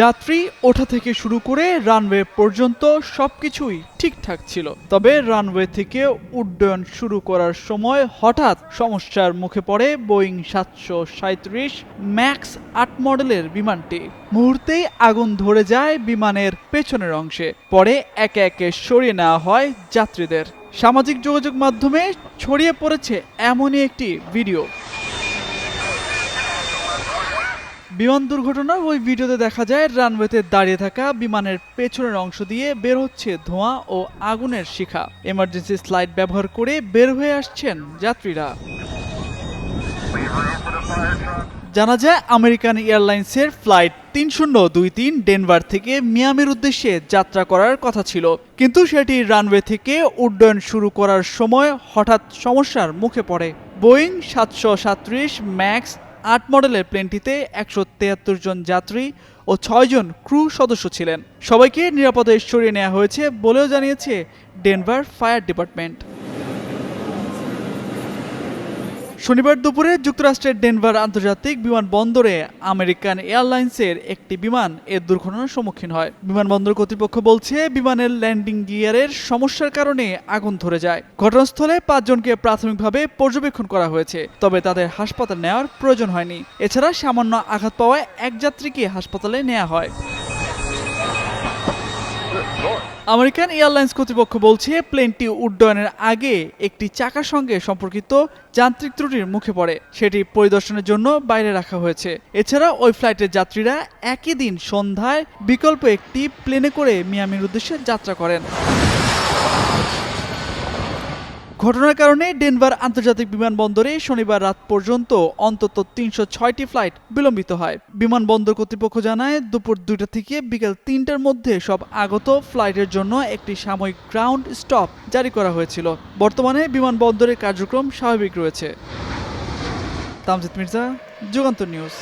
যাত্রী ওঠা থেকে শুরু করে রানওয়ে পর্যন্ত সবকিছুই ঠিকঠাক ছিল। তবে রানওয়ে থেকে উড্ডয়ন শুরু করার সময় হঠাৎ সমস্যার মুখে পড়ে বোয়িং সাতশো সাঁত্রিশ ম্যাক্স আট মডেলের বিমানটি। মুহূর্তেই আগুন ধরে যায় বিমানের পেছনের অংশে। পরে একে একে সরিয়ে নেওয়া হয় যাত্রীদের। সামাজিক যোগাযোগ মাধ্যমে ছড়িয়ে পড়েছে এমনই একটি ভিডিও। বিমান দুর্ঘটনার ওই ভিডিওতে দেখা যায়, রানওয়েতে দাঁড়িয়ে থাকা বিমানের পেছনের অংশ দিয়ে বের হচ্ছে ধোঁয়া ও আগুনের শিখা। এমার্জেন্সি স্লাইড ব্যবহার করে বের হয়ে আসছেন যাত্রীরা। জানা যায়, আমেরিকান এয়ারলাইন্সের ফ্লাইট তিন শূন্য দুই তিন ডেনভার থেকে মিয়ামির উদ্দেশ্যে যাত্রা করার কথা ছিল। কিন্তু সেটি রানওয়ে থেকে উড্ডয়ন শুরু করার সময় হঠাৎ সমস্যার মুখে পড়ে। বোয়িং সাতশো সাতত্রিশ ম্যাক্স আট মডেলের প্লেনটিতে একশো তেয়াত্তর জন যাত্রী ও ছয়জন ক্রু সদস্য ছিলেন। সবাইকে নিরাপদে সরিয়ে নেওয়া হয়েছে বলেও জানিয়েছে ডেনভার ফায়ার ডিপার্টমেন্ট। শনিবার দুপুরে যুক্তরাষ্ট্রের ডেনভার আন্তর্জাতিক বিমানবন্দরে আমেরিকান এয়ারলাইন্সের একটি বিমান এর দুর্ঘটনার সম্মুখীন হয়। বিমানবন্দর কর্তৃপক্ষ বলছে, বিমানের ল্যান্ডিং গিয়ারের সমস্যার কারণে আগুন ধরে যায়। ঘটনাস্থলে পাঁচজনকে প্রাথমিকভাবে পর্যবেক্ষণ করা হয়েছে, তবে তাদের হাসপাতাল নেওয়ার প্রয়োজন হয়নি। এছাড়া সামান্য আঘাত পাওয়ায় এক যাত্রীকে হাসপাতালে নেওয়া হয়। আমেরিকান এয়ারলাইন্স কর্তৃপক্ষ বলছে, প্লেনটি উড্ডয়নের আগে একটি চাকার সঙ্গে সম্পর্কিত যান্ত্রিক ত্রুটির মুখে পড়ে। সেটি পরিদর্শনের জন্য বাইরে রাখা হয়েছে। এছাড়া ওই ফ্লাইটের যাত্রীরা একই দিন সন্ধ্যায় বিকল্প একটি প্লেনে করে মিয়ামির উদ্দেশ্যে যাত্রা করেন। ঘটনার কারণে ডেনভার আন্তর্জাতিক বিমানবন্দরে শনিবার রাত পর্যন্ত অন্তত তিনশো ছয়টি ফ্লাইট বিলম্বিত হয়। বিমানবন্দর কর্তৃপক্ষ জানায়, দুপুর দুইটা থেকে বিকেল তিনটার মধ্যে সব আগত ফ্লাইটের জন্য একটি সাময়িক গ্রাউন্ড স্টপ জারি করা হয়েছিল। বর্তমানে বিমানবন্দরের কার্যক্রম স্বাভাবিক রয়েছে। তামজিদ মির্জা, যুগান্তর নিউজ।